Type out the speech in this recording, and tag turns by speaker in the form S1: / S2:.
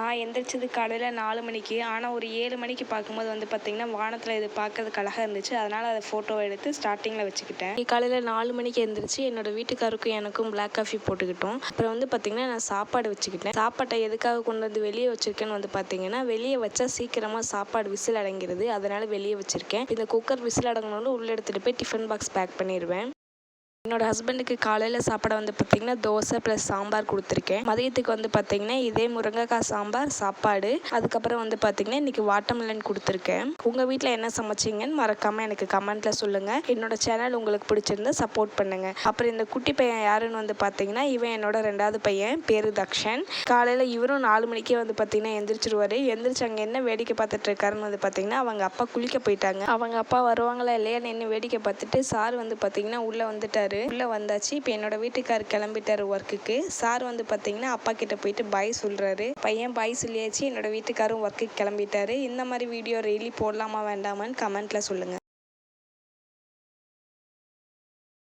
S1: நான் எந்திரிச்சது காலையில் நாலு மணிக்கு. ஆனால் ஒரு ஏழு மணிக்கு பார்க்கும்போது வந்து பார்த்திங்கன்னா வானத்தில் இது பார்க்கறதுக்கு அழகாக இருந்துச்சு. அதனால் அதை ஃபோட்டோவை எடுத்து ஸ்டார்டிங்கில் வச்சுக்கிட்டேன். காலையில் நாலு மணிக்கு எந்திரிச்சு என்னோட வீட்டுக்காருக்கும் எனக்கும் பிளாக் காஃபி போட்டுக்கிட்டோம். அப்புறம் வந்து பார்த்திங்கன்னா நான் சாப்பாடு வச்சுக்கிட்டேன். சாப்பாட்டை எதுக்காக கொண்டு வந்து வெளியே வச்சுருக்கேன்னு வந்து பார்த்திங்கன்னா வெளியே வச்சா சீக்கிரமாக சாப்பாடு விசில் அடங்கிடுது அதனால் வெளியே வச்சுருக்கேன். இந்த குக்கர் விசில் அடங்கினாலும் உள்ளே எடுத்துகிட்டு போய் டிஃபன் பாக்ஸ் பேக் பண்ணிடுவேன் என்னோட ஹஸ்பண்டுக்கு காலையில் சாப்பாடு வந்து பார்த்திங்கன்னா தோசை ப்ளஸ் சாம்பார் கொடுத்துருக்கேன். மதியத்துக்கு வந்து பார்த்திங்கன்னா இதே முருங்கைக்காய் சாம்பார் சாப்பாடு. அதுக்கப்புறம் வந்து பார்த்திங்கன்னா இன்றைக்கி வாட்டர்மெலன் கொடுத்துருக்கேன். உங்கள் வீட்டில் என்ன சமைச்சிங்கன்னு மறக்காமல் எனக்கு கமெண்ட்டில் சொல்லுங்கள் என்னோட சேனல் உங்களுக்கு பிடிச்சிருந்தா சப்போர்ட் பண்ணுங்கள் அப்புறம் இந்த குட்டி பையன் யாருன்னு வந்து பார்த்திங்கன்னா இவன் என்னோட ரெண்டாவது பையன் பேர் தக்ஷன். காலையில் இவரும் நாலு மணிக்கே வந்து பார்த்திங்கன்னா எந்திரிச்சிருவார். எந்திரிச்சு அங்கே என்ன வேடிக்கை பார்த்துட்டு இருக்காருன்னு வந்து பார்த்திங்கன்னா அவங்க அப்பா குளிக்க போயிட்டாங்க. அவங்க அப்பா வருவாங்களா இல்லையா நின்று வேடிக்கை பார்த்துட்டு சார் வந்து பார்த்திங்கன்னா உள்ளே வந்துட்டார். உள்ளே வந்தாச்சு. இப்போ என்னோட வீட்டுக்கார் கிளம்பிட்டாரு ஒர்க்குக்கு சார் வந்து பார்த்தீங்கன்னா அப்பா கிட்ட போயிட்டு பாய் சொல்கிறாரு பையன் பாய் சொல்லியாச்சு. என்னோட வீட்டுக்காரும் ஒர்க்குக்கு கிளம்பிட்டாரு. இந்த மாதிரி வீடியோ டெய்லி போடலாமா வேண்டாமான்னு கமெண்ட்டில் சொல்லுங்கள்